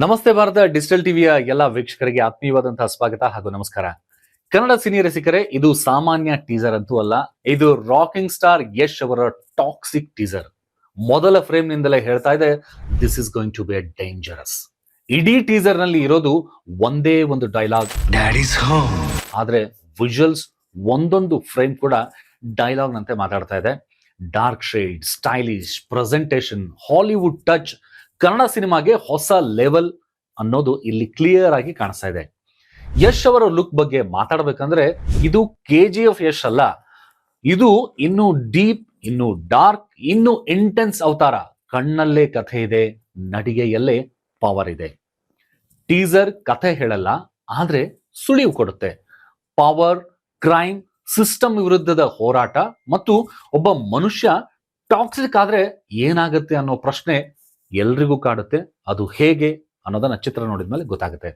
ನಮಸ್ತೆ ಭಾರತ. ಡಿಜಿಟಲ್ ಟಿವಿಯ ಎಲ್ಲ ವೀಕ್ಷಕರಿಗೆ ಆತ್ಮೀಯವಾದಂತಹ ಸ್ವಾಗತ ಹಾಗೂ ನಮಸ್ಕಾರ. ಕನ್ನಡ ಸಿನಿ ರಸಿಕರೇ ಇದು ಸಾಮಾನ್ಯ ಟೀಸರ್ ಅಂತೂ ಅಲ್ಲ ಇದು ರಾಕಿಂಗ್ ಸ್ಟಾರ್ ಯಶ್ ಅವರ ಟಾಕ್ಸಿಕ್ ಟೀಸರ್. ಮೊದಲ ಫ್ರೇಮ್ ನಿಂದಲೇ ಹೇಳ್ತಾ ಇದೆ this is going to be dangerous ಇಡೀ ಟೀಸರ್ನಲ್ಲಿ ಇರೋದು ಒಂದೇ ಒಂದು ಡೈಲಾಗ್. ಆದ್ರೆ ವಿಜುವಲ್ಸ್ ಒಂದೊಂದು ಫ್ರೇಮ್ ಕೂಡ ಡೈಲಾಗ್ ನಂತೆ ಮಾತಾಡ್ತಾ ಇದೆ. Dark shade stylish presentation Hollywood touch Kannada ಸಿನಿಮಾಗೆ ಹೊಸ ಲೆವೆಲ್ ಅನ್ನೋದು ಇಲ್ಲಿ ಕ್ಲಿಯರ್ ಆಗಿ ಕಾಣಿಸ್ತಾ ಇದೆ. ಯಶ್ ಅವರ ಲುಕ್ ಬಗ್ಗೆ ಮಾತಾಡಬೇಕಂದ್ರೆ ಇದು ಕೆ ಜಿ ಎಫ್ ಯಶ್ ಅಲ್ಲ. ಇದು ಇನ್ನು ಡೀಪ್ ಇನ್ನು ಡಾರ್ಕ್ ಇನ್ನು ಇಂಟೆನ್ಸ್ ಅವತಾರ. ಕಣ್ಣಲ್ಲೇ ಕಥೆ ಇದೆ, ನಡಿಗೆಯಲ್ಲೇ ಪವರ್ ಇದೆ. ಟೀಸರ್ ಕಥೆ ಹೇಳಲ್ಲ, ಆದ್ರೆ ಸುಳಿವು ಕೊಡುತ್ತೆ. ಪವರ್ ಕ್ರೈಮ್ ಸಿಸ್ಟಮ್ ವಿರುದ್ಧದ ಹೋರಾಟ ಮತ್ತು ಒಬ್ಬ ಮನುಷ್ಯ ಟಾಕ್ಸಿಕ್ ಆದ್ರೆ ಏನಾಗುತ್ತೆ ಅನ್ನೋ ಪ್ರಶ್ನೆ ಎಲ್ರಿಗೂ ಕಾಡುತ್ತೆ. ಅದು ಹೇಗೆ ಅನ್ನೋದನ್ನ ಚಿತ್ರ ನೋಡಿದ ಮೇಲೆ ಗೊತ್ತಾಗುತ್ತೆ.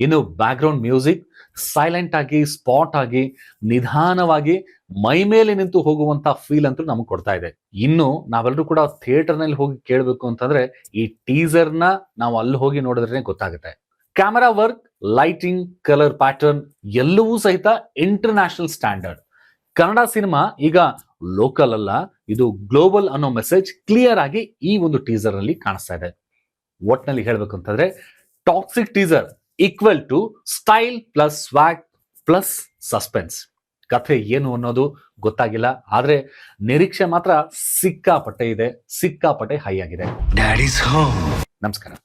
ಇನ್ನು ಬ್ಯಾಕ್ಗ್ರೌಂಡ್ ಮ್ಯೂಸಿಕ್ ಸೈಲೆಂಟ್ ಆಗಿ ಸ್ಪಾಟ್ ಆಗಿ, ನಿಧಾನವಾಗಿ, ಮೈ ಮೇಲೆ ನಿಂತು ಹೋಗುವಂತ ಫೀಲ್ ಅಂತೂ ನಮಗೆ ಕೊಡ್ತಾ ಇದೆ. ಇನ್ನು ನಾವೆಲ್ಲರೂ ಕೂಡ ಥಿಯೇಟರ್ನಲ್ಲಿ ಹೋಗಿ ಕೇಳಬೇಕು ಅಂತಂದ್ರೆ ಈ ಟೀಸರ್ನ ನಾವು ಅಲ್ಲಿ ಹೋಗಿ ನೋಡಿದ್ರೆ ಗೊತ್ತಾಗುತ್ತೆ. Camera work lighting colour pattern ಎಲ್ಲವೂ ಸಹಿತ ಇಂಟರ್ನ್ಯಾಷನಲ್ ಸ್ಟ್ಯಾಂಡರ್ಡ್ ಕನ್ನಡ ಸಿನಿಮಾ ಈಗ ಲೋಕಲ್ ಅಲ್ಲ ಇದು ಗ್ಲೋಬಲ್ ಅನ್ನೋ ಮೆಸೇಜ್ ಕ್ಲಿಯರ್ ಆಗಿ ಈ ಒಂದು ಟೀಸರ್ ಅಲ್ಲಿ ಕಾಣಿಸ್ತಾ ಇದೆ. ಒಟ್ನಲ್ಲಿ ಹೇಳ್ಬೇಕು ಅಂತಂದ್ರೆ toxic teaser equal to style plus swag plus suspense ಕಥೆ ಏನು ಅನ್ನೋದು ಗೊತ್ತಾಗಿಲ್ಲ ಆದ್ರೆ ನಿರೀಕ್ಷೆ ಮಾತ್ರ ಸಿಕ್ಕಾಪಟ್ಟೆ ಇದೆ ಸಿಕ್ಕಾಪಟ್ಟೆ ಹೈ ಆಗಿದೆ. ನಮಸ್ಕಾರ.